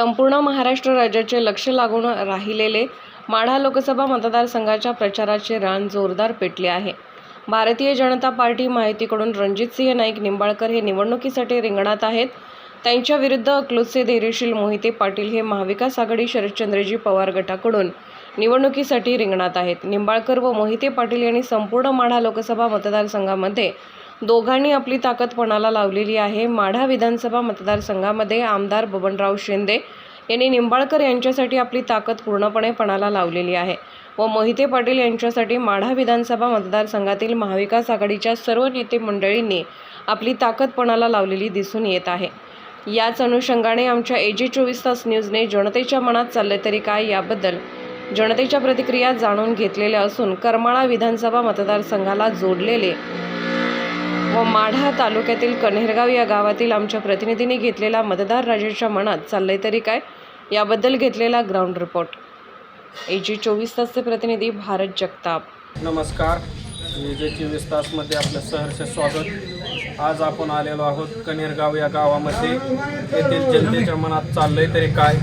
संपूर्ण महाराष्ट्र राज्याचे लक्ष लागून राहिलेले माढा लोकसभा मतदारसंघाच्या प्रचाराचे रान जोरदार पेटले आहे. भारतीय जनता पार्टी माहितीकडून रणजितसिंह नाईक निंबाळकर हे निवडणुकीसाठी रिंगणात आहेत. त्यांच्या विरुद्ध अकलूजचे धैर्यशील मोहिते पाटील हे महाविकास आघाडी शरदचंद्रजी पवार गटाकडून निवडणुकीसाठी रिंगणात आहेत. निंबाळकर व मोहिते पाटील यांनी संपूर्ण माढा लोकसभा मतदारसंघामध्ये दोघांनी आपली ताकद पणाला लावलेली आहे. माढा विधानसभा मतदारसंघामध्ये आमदार बबनराव शिंदे यांनी निंबाळकर यांच्यासाठी आपली ताकद पूर्णपणे पणाला लावलेली आहे व मोहिते पाटील यांच्यासाठी माढा विधानसभा मतदारसंघातील महाविकास आघाडीच्या सर्व नेते मंडळींनी आपली ताकद पणाला लावलेली दिसून येत आहे. याच अनुषंगाने आमच्या ए जी चोवीस तास न्यूजने जनतेच्या मनात चालले तरी काय याबद्दल जनतेच्या प्रतिक्रिया जाणून घेतलेल्या असून करमाळा विधानसभा मतदारसंघाला जोडलेले व माढा तालुक्यातील कन्हेरगाव या गावातील आमच्या प्रतिनिधींनी घेतलेला मतदार राजेच्या मनात चाललंय तरी काय? याबद्दल घेतलेला ग्राउंड रिपोर्ट. ए जी चोवीस तासचे प्रतिनिधी भारत जगताप. नमस्कार. मी जे चोवीस तासमध्ये आपलं सहर्ष स्वागत. आज आपण आलेलो आहोत कन्हेरगाव या गावामध्ये. येथील जनतेच्या मनात चाललंय तरी काय?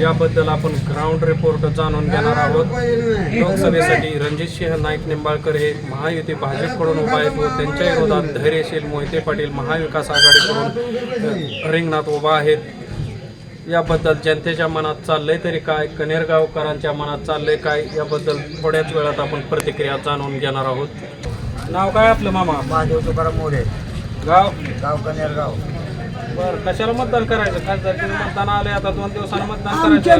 याबद्दल आपण ग्राउंड रिपोर्ट जाणून घेणार आहोत. लोकसभेसाठी रणजितसिंह नाईक निंबाळकर हे महायुती भाजपकडून उभा आहेत व त्यांच्या विरोधात धैर्यशील मोहिते पाटील महाविकास आघाडीकडून रिंगणात उभा आहेत. याबद्दल जनतेच्या मनात चाललंय तरी काय? कनेरगावकरांच्या मनात चाललंय काय? याबद्दल थोड्याच वेळात आपण प्रतिक्रिया जाणून घेणार आहोत. नाव काय आपलं मामा? महादेव तुकाराम मोरे. गाव? गाव कनेरगाव. बर कशाला मतदान करायचं? खासदारकीचं मतदान आलंय? आता दोन दिवसानं मतदान करायचं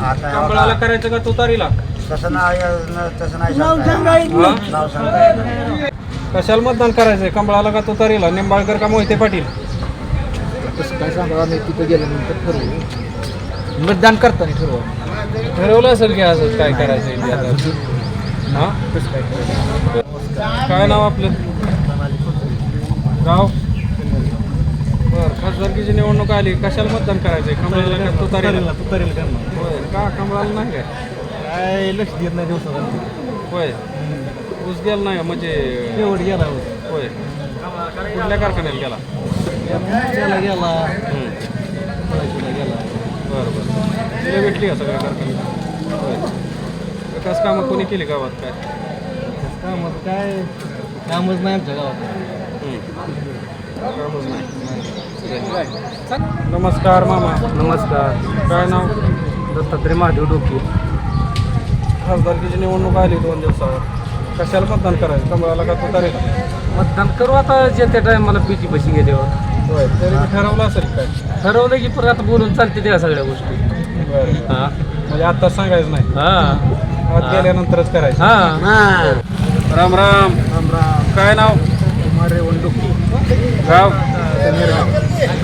आता कंबळाला करायचं का तुतारीला? तसं नाही न- तसं नाही सांगता येत. हा? नाव सांगता येत. नाही. कशाला मतदान करायचंय कंबळाला का तुतारीला? निंबाळकर का मोहिते पाटील? काय सांगा आम्ही तिथं गेल्यानंतर ठरवू. मतदान करताना ठरवा. ठरवलं असेल की असं काय करायचंय ते आता हा? करायचं? काय नाव आपलं? गाव? बर खासदारकीची निवडणूक आली कशाला मतदान करायचंय? कमळाला का तुतारीला तुतारीला? करणार. होय का कमळाला नाही काय? काय लक्ष देत नाही दिवसात होय. ऊस गेला नाही म्हणजे एवढं गेला होय. कुठल्या कारखान्याला गेला? त्याला गेला. गेला. बरं बरं. तिला भेटली का सगळ्या कारखान्यात होय. विकास कामं कोणी केली गावात काय? कामच काय? कामच नाही आमच्या गावात. कामच नाही. नमस्कार मामा. नमस्कार. काय नाव? दत्तात्रय महादेव डोके. खासदारकीची निवडणूक आली दोन दिवसावर? कशाला मतदान करायचं? कमळाला का तुतारीला मतदान करू आता जे त्या टायमाला पिची पशी गेल्यावर होय तरी ठरवलं असेल काय? ठरवलं की परत आता बोलून चालते त्या सगळ्या गोष्टी. बरं. हा. म्हणजे आत्ताच सांगायचं नाही. हा. आत गेल्यानंतरच करायचं. हा. राम राम. काय नाव? कुमार वंडुकी गाव?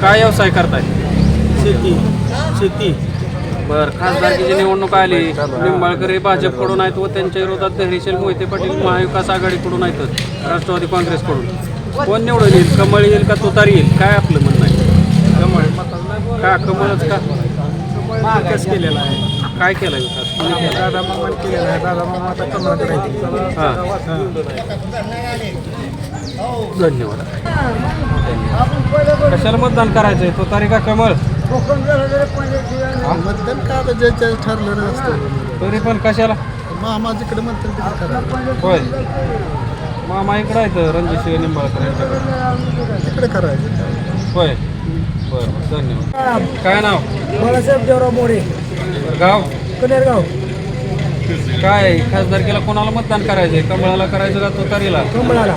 काय व्यवसाय करताय? शेती. शेती. बर खासदारकीची निवडणूक आली. निंबाळकर हे भाजपकडून आहेत व त्यांच्या विरोधात धैर्यशील मोहिते पाटील महाविकास आघाडीकडून आहेत राष्ट्रवादी काँग्रेसकडून. कोण निवडून येईल? कमळ येईल का तुतारी येईल? काय आपलं म्हणणं आहे? कमळ. का? कमळच का? विकास केलेला आहे. काय केलं विकास? दादा मामा केलेला आहे. दादा मामा आता कमळ करायचे हां धन्यवाद. कशाला मतदान करायचंय? तुतारी का कमळ? मतदान का आता ज्याच्या ठरलं नसतं तरी पण कशाला? मामा जिकडे म्हणतात होय. मामा इकडं आहेत रणजित सिंह निंबाळकर तिकडे करायचं. होय. बरं धन्यवाद. काय नाव? बाळासाहेब देवराव मोरे. गाव? कनेरगाव. काय खासदारकीला कोणाला मतदान करायचंय? कमळाला करायचं का तुतारीला? कंबळाला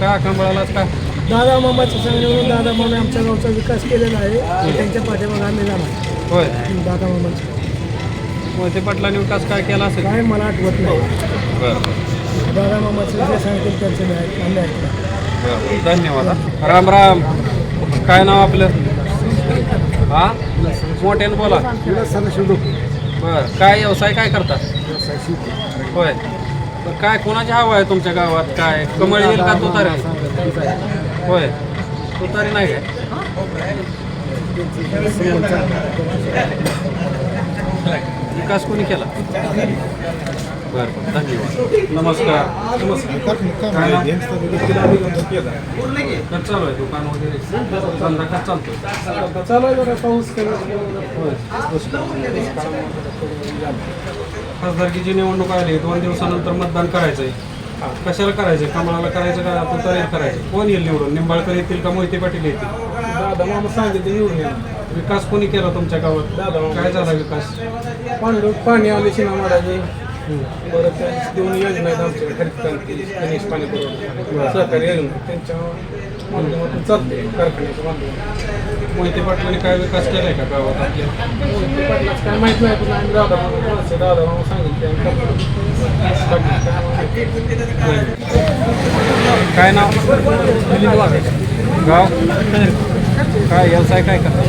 का कमळालाच का? दादा मामाच्या सांगण्यावरून दादा मामा आमच्या गावचा विकास केलेला आहे. त्यांच्या पाठीमागे आम्ही जाणार होय. दादा मामाचा मोहिते पाटलांनी विकास काय केला असेल? काय मला आठवत नाही. बरं दादा मामाचं जे सांगतील त्यांचं मी ऐक- आम्ही ऐकलं बरं धन्यवाद. हा. राम राम. काय नाव आपलं? हा? मोठ्यानं बोला. बर. काय व्यवसाय काय करता? होय. काय कोणाची हवा आहे तुमच्या गावात? काय? कमळ येईल का तुतारी? होय. तुतारी नाही काय? विकास कोणी केला? बरं बरं धन्यवाद. नमस्कार. नमस्कार? कसं चालू आहे दुकान वगैरे. धंदा चालतो चालू आहे पाऊस होय. खासदारकीची निवडणूक आली दोन दिवसानंतर मतदान करायचं आहे कशाला करायचं कमळाला करायचं का? आपण तयारी करायचं. कोण येईल निवडून? निंबाळकर येतील का मोहिते पाटील येतील? दादा मामा सांगितलं निवडून विकास कोणी केला तुमच्या गावात? काय झाला विकास? पाणी पाणी आले शिना मारायचे. परत दोन योजना आहेत आमच्याकडे हरित क्रांती गणेश पाणी पुरवठा सहकारी योजना. त्यांच्या माध्यमातून चालते कारखान्याच्या माध्यमातून. मोहिते पाटलांनी काय विकास केलाय का गावात आपल्या? मोहिते पाटलाचं काय माहीत नाही पण आम्ही दादा मामा दादा मामा सांगितलं करतो. काय नाव? गाव? काय व्यवसाय काय करतात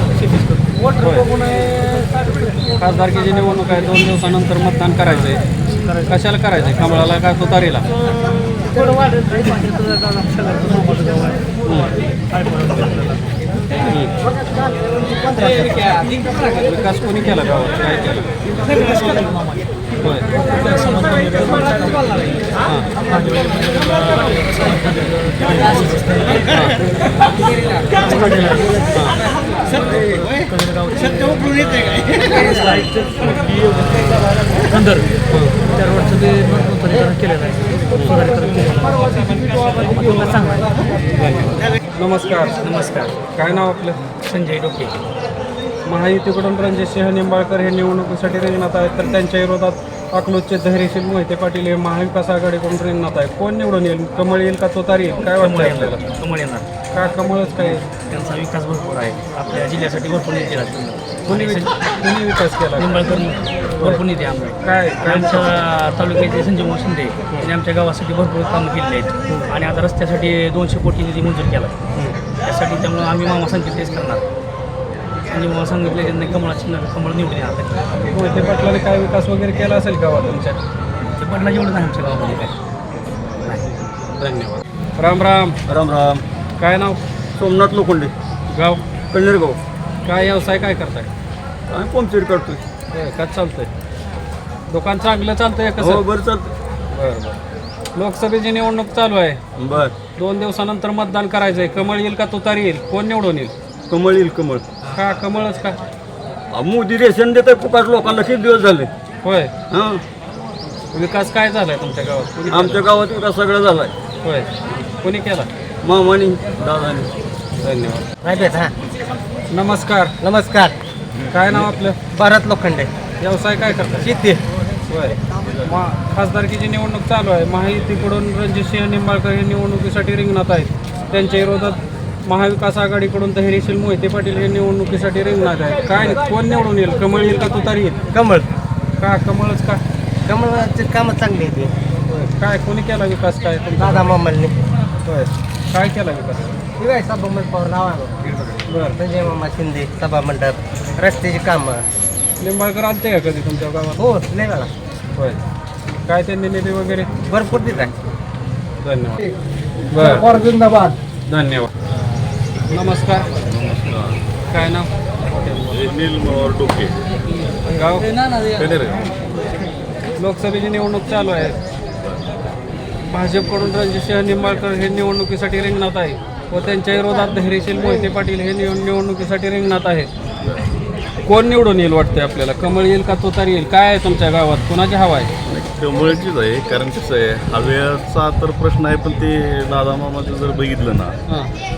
खासदारकीची निवडणूक आहे. दोन दिवसानंतर मतदान कशाला करायचंय कमळाला का तुतारीला? विकास कोणी केला गावात? काय केलं? होय. नमस्कार. नमस्कार. काय नाव आपलं? संजय डोके. महायुतीकडून रणजितसिंह निंबाळकर हे निवडणुकीसाठी रिंगणात आहेत. तर त्यांच्या विरोधात अकलूजचे धैर्यशील मोहिते पाटील हे महाविकास आघाडीकडून रिंगणात आहे कोण निवडून येईल? कमळ येईल का तुतारी येईल? काय वाटतं आपल्याला? कमळ येणार. का कमळच काय? त्यांचा विकास भरपूर आहे. आपल्या जिल्ह्यासाठी भरपूर कोणी विकास केला? निंबाळकर. भरपूर काय काय आमच्या तालुक्याचे संजय मोहन शिंदे यांनी आमच्या गावासाठी भरपूर कामं केलेली आहेत. आणि आता रस्त्यासाठी दोनशे कोटी निधी मंजूर केला. त्यासाठी त्यामुळे आम्ही मामा सांगितले तेच करणार. संजय मामा सांगितले त्यांनी कमळा चिन्ह कमळ निवडून येणार मोहिते पाटलाने काय विकास वगैरे केला असेल गावात तुमच्या? ते पडला जेवढं नाही आमच्या गावामध्ये काय. धन्यवाद. राम राम. राम राम. काय नाव? सोमनाथ लोखंडे. गाव? कन्नरगाव काय व्यवसाय काय करताय? आम्ही पंक्चर करतोय. कसं चालतंय? दुकान चांगलं चालतंय हो कसं? बरं चालतं बरं बरं. लोकसभेची निवडणूक चालू आहे. बर. दोन दिवसानंतर मतदान करायचंय. कमळ येईल का तुतारी येईल? कोण निवडून येईल? कमळ येईल कमळ. का कमळच का? अहो, मोदी रेशन देत आहे फुकाट लोकांना किती दिवस झाले? होय. हां. विकास काय झालाय तुमच्या गावात? कोणी आमच्या गावात विकास सगळा झालाय? होय. कोणी केला? मामानी दादानी. धन्यवाद. हां. नमस्कार. नमस्कार. काय नाव आपलं? भारत लोखंडे. व्यवसाय काय करतात शेती. होय. मा खासदारकीची निवडणूक चालू आहे. महायुतीकडून रणजितसिंह निंबाळकर हे निवडणुकीसाठी रिंगणात आहेत. त्यांच्या विरोधात महाविकास आघाडीकडून धैर्यशील मोहिते पाटील हे निवडणुकीसाठी रिंगणात आहेत. काय कोण निवडून येईल? कमळ येईल का तुतारी येईल कमळ. का? कमळच का? कमळाचे कामं चांगली आहेत. काय कोणी केला विकास? काय? दादा मामांनी होय. काय केला विकास? दिवाळी सभा मंडपावर नाव बरं संजय मामा शिंदे सभा मंडप रस्त्याची कामं. निंबाळकर आलते का कधी तुमच्या गावात? हो लय वेळा होय. काय त्यांनी निधी वगैरे? भरपूर दिला आहे धन्यवाद. बरं. जिंदाबाद. धन्यवाद. नमस्कार. काय नाव? नीलमोहर डोके. गाव? कनेरगाव लोकसभेची निवडणूक चालू आहे. भाजपकडून रणजितसिंह निंबाळकर हे निवडणुकीसाठी रिंगणात आहे. व त्यांच्या विरोधात धैर्यशील मोहिते पाटील हे निव निवडणुकीसाठी रिंगणात आहेत. कोण निवडून येईल वाटतंय आपल्याला? कमळ येईल का तुतारी येईल? काय आहे तुमच्या गावात? कोणाची हवा आहे? कमळचीच आहे कारण कसं आहे हव्याचा तर प्रश्न आहे पण ते दादा मामाचं जर बघितलं ना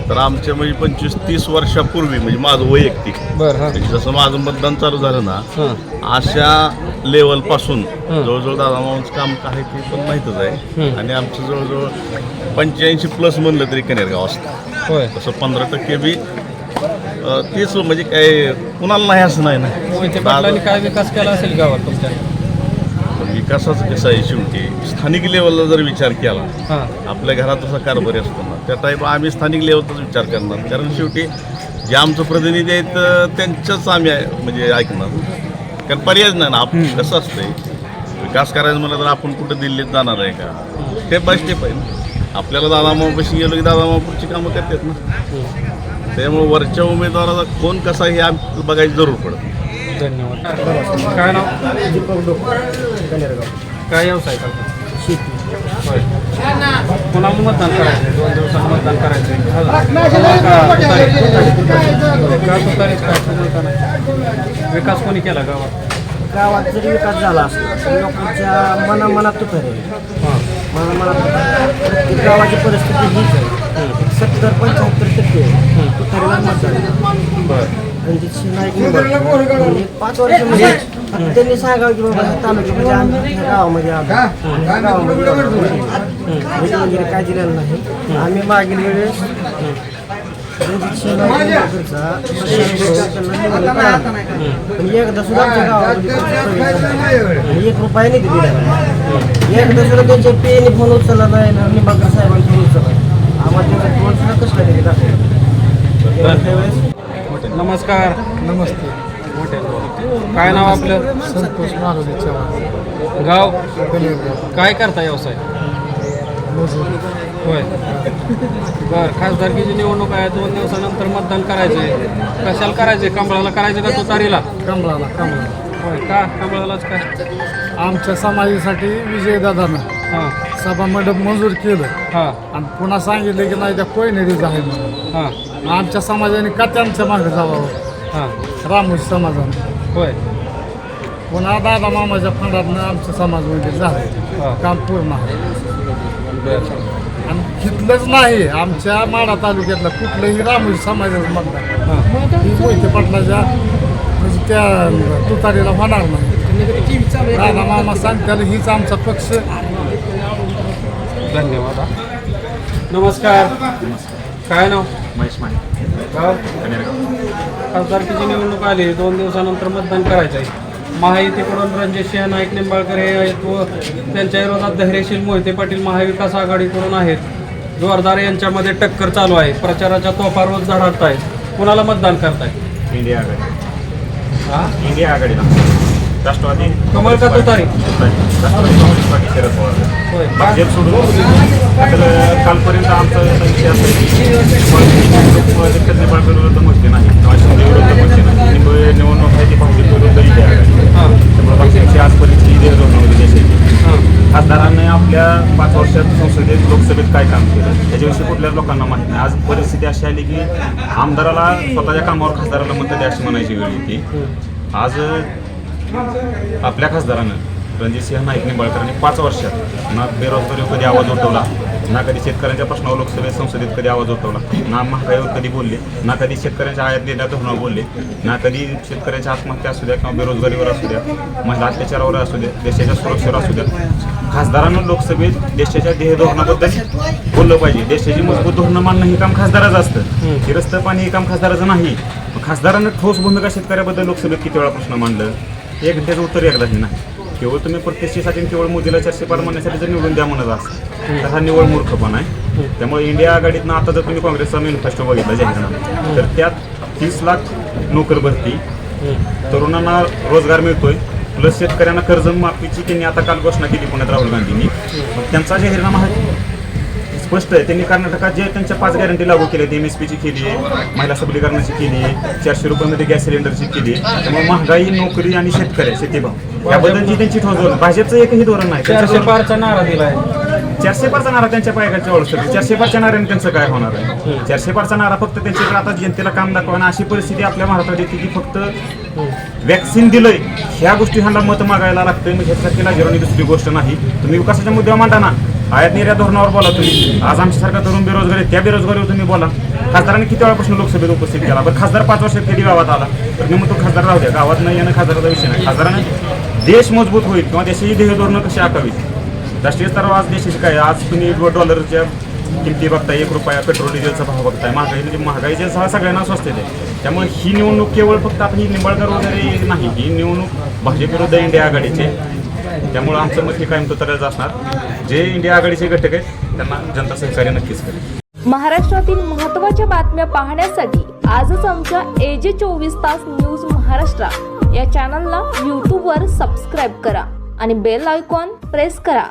तर आमच्या म्हणजे पंचवीस तीस वर्षापूर्वी म्हणजे माझं वैयक्तिक म्हणजे जसं माझं मतदान चालू झालं ना अशा लेवलपासून हं. जवळजवळ दादा मामाचं काम काय ते पण माहीतच आहे. आणि आमचं जवळजवळ पंच्याऐंशी प्लस म्हणलं तरी कनेरगाव असतं. तसं पंधरा टक्के बी तीच म्हणजे काय कुणाला नाही असं नाही ना. पाटलांनी काय विकास केला असेल गावात तुमच्या? विकासाचं कसं आहे शेवटी स्थानिक लेवलला जर विचार केला हां. आपल्या घरात जसा कारभारी असतो ना त्या टाईप आम्ही स्थानिक लेवलचाच विचार करणार. कारण शेवटी जे आमचं प्रतिनिधी आहेत त्यांचंच आम्ही म्हणजे ऐकणार. कारण पर्यायच नाही ना आपण कसं असतंय विकास करायचं म्हणलं तर आपण कुठं दिल्लीत जाणार आहे का? स्टेप बाय स्टेप आहे ना. आपल्याला दादा मामापाशी गेलो की दादा मामापूरची कामं करतात ना. त्यामुळे वरच्या उमेदवाराचा कोण कसा हे आम बघायची जरूर पडत धन्यवाद. काय नाव? काय व्यवसाय करता शेती. होय. मतदान करायचं दोन दिवसांनी मतदान करायचं का तुतारीच काय तुम्हाला नाही? विकास कोणी केला गावात? गावात जरी विकास झाला असला तर लोकांच्या मनामनात तुटारे हां. मनामनात प्रत्येक गावाची परिस्थिती हीच आहे. सत्तर पंच्याहत्तर टक्के तुतारीला मतदान आहे. बरं. रणजित सिंह नाईक. म्हणजे पाच वर्षामध्ये त्यांनी सांगावं की बाबा तालुक्यामध्ये आम्ही गावामध्ये आलो. गावामध्ये भेट वगैरे काय दिलेलं नाही. आम्ही मागील वेळेस. पण एकदा सुद्धा आमच्या गावामध्ये एक रुपया निधी दिला नाही एकदा सुद्धा त्यांच्या पेने फोन उचलला नाही ना निंबाळकर साहेबांनी फोन उचलला नाही. आम्हाला त्याचा फोन सुद्धा कसला त्यावेळेस नमस्कार. नमस्ते. काय नाव आपलं? संतोष मारोली चव्हाण. गाव? काय करता व्यवसाय? होय. बर खासदारकीची निवडणूक आहे. दोन दिवसानंतर मतदान करायचंय. कशाला करायचंय? कमळाला करायचं का तुतारीला? कमळाला कमळा होय का? कमळालाच काय आमच्या समाजासाठी विजयदादानं हां. सभा मंडप मंजूर केलं. हां. आणि पुन्हा सांगितलं की नाही त्या कोयनेरीच आहे म्हणून. हां. आमच्या समाजाने का त्यांच्या मागे जावं? हां. रामोजी समाजाने. होय. पुन्हा दादा मामाच्या फंडातनं आमचं समाजमध्ये हा. झालं काम पूर्ण आहे. बर. आणि तिथलंच नाही आमच्या माडा तालुक्यातलं कुठलंही रामोजी समाजाचं मतदान. हां. ही मोहिते पाटलाच्या म्हणजे त्या तुतारीला होणार नाही. दादा मामा सांगताना हीच आमचा पक्ष. धन्यवाद. नमस्कार. काय नाव? महेश माने. गाव कनेरगाव खासदारकीची निवडणूक आली दोन दिवसानंतर मतदान करायचं आहे. महायुतीकडून रणजित सिंह नाईक निंबाळकर हे आहेत व त्यांच्या विरोधात धैर्यशील मोहिते पाटील महाविकास आघाडीकडून आहेत. जोरदार यांच्यामध्ये टक्कर चालू आहे. प्रचाराच्या तोफा रोज आहेत कुणाला मतदान करताय इंडिया आघाडी. हा? इंडिया आघाडीला. राष्ट्रवादी कमळ का तुतारी? राष्ट्रवादी काँग्रेस पार्टी शरद पवार भाजप सोडून तर कालपर्यंत आमचा विषय असा की विरुद्ध मस्ती नाही. किंवा शिंदे विरुद्ध मस्ती नाही. निवडणूक आहे ती भाजप विरुद्ध हां. त्यामुळे भाजपची आजपर्यंत ही धोरण होती देशाची खासदारांनी आपल्या पाच वर्षात संसदेत लोकसभेत काय काम केलं? याच्याविषयी कुठल्याच लोकांना माहीत नाही. आज परिस्थिती अशी आली की आमदाराला स्वतःच्या कामावर खासदाराला द्या अशी म्हणायची वेळ येते. आज आपल्या खासदारानं रणजितसिंह नाईक निंबाळकरांनी पाच वर्षात ना बेरोजगारीवर कधी आवाज उठवला ना कधी शेतकऱ्यांच्या प्रश्नावर लोकसभेत संसदेत कधी आवाज उठवला ना महागाईवर कधी बोलले ना कधी शेतकऱ्यांच्या आयात देण्यात धोरणावर बोलले ना कधी शेतकऱ्यांच्या आत्महत्या असू द्या किंवा बेरोजगारीवर असू द्या महिला अत्याचारावर असू द्या देशाच्या सुरक्षेवर असू द्या. खासदारांना लोकसभेत देशाच्या ध्येय धोरणाबद्दल बोललं पाहिजे. देशाची मजबूत धोरणं मानणं हे काम खासदाराचं असतं. हे रस्तं पाणी हे काम खासदाराचं नाही. मग खासदारानं ठोस भूमिका शेतकऱ्याबद्दल लोकसभेत किती वेळा प्रश्न मांडलं? एक त्याचं उत्तर एकदाही नाही केवळ तुम्ही प्रतिष्ठेसाठी केवळ मोदीला चारशे पार म्हणण्यासाठी जर निवडून द्या म्हणत असाल तर हा निवड मूर्खपणा आहे. त्यामुळे इंडिया आघाडीतनं आता जर तुम्ही काँग्रेसचा मॅनिफेस्टो बघितला जाहीरनामा तर त्यात तीस लाख नोकर भरती तरुणांना रोजगार मिळतोय प्लस शेतकऱ्यांना कर्जमाफीची त्यांनी आता काल घोषणा केली पुण्यात राहुल गांधींनी. त्यांचा जाहीरनामा हा स्पष्ट आहे. त्यांनी कर्नाटकात जे त्यांच्या पाच गॅरंटी लागू केल्या एम एस पीची केली आहे महिला सबलीकरणाची केली आहे चारशे रुपयामध्ये गॅस सिलेंडरची केली आहे. त्यामुळे महागाई नोकरी आणि शेतकरी शेतीभाव. याबद्दलची त्यांची ठोस धोरण भाजपचं एकही धोरण नाही. चारशे पारचा नारा दिलाय. चारशे पारचा नारा त्यांच्या पायगाच्या ओळख चारशे पारच्या नाऱ्याने त्यांचं काय होणार आहे? चारशे पारचा नारा फक्त त्यांच्याकडे आता जनतेला काम दाखवा अशी परिस्थिती आपल्या महाराष्ट्रात येते की फक्त वॅक्सिन दिलंय. ह्या गोष्टी ह्यांना मत मागायला लागतंय. मग ह्याच्यासाठी लाजिरवाणी दुसरी गोष्ट नाही. तुम्ही विकासाच्या मुद्द्यावर मांडा ना. आयात निर्यात धोरणावर बोला तुम्ही. आज आमच्यासारखा तरुण बेरोजगार आहे त्या बेरोजगारीवर तुम्ही बोला. खासदारांनी किती वेळापासून लोकसभेत उपस्थित केला? बरं खासदार पाच वर्षात कधी गावात आला? तर मी म्हणतो खासदार राहू द्या. गावात नाही येणं खासदाराचा विषय नाही. खासदारानं देश मजबूत होईल किंवा देशाची ध्येय धोरणं कशी आखावीत? राष्ट्रीय स्तरावर आज देशाची काय? आज तुम्ही डॉलरच्या किमती बघताय एक रुपया पेट्रोल डिझेलचा भाव बघताय. महागाई म्हणजे महागाईचे सह सगळ्यांना स्वस्त आहे त्यामुळे ही निवडणूक केवळ फक्त आपली ही निंबाळकर वगैरे नाही. ही निवडणूक भाजप विरुद्ध इंडिया आघाडीचे त्यामुळे आमचं मत हे कायम तर असणार. जे इंडिया आघाडीचे घटक आहेत त्यांना जनता सहकार्य नक्कीच करेल. महाराष्ट्रातील महत्त्वाच्या बातम्या पाहण्यासाठी आजच आमच्या एजे चोवीस तास न्यूज महाराष्ट्र या चॅनलला यूट्यूबवर सबस्क्राईब करा आणि बेल आयकॉन प्रेस करा.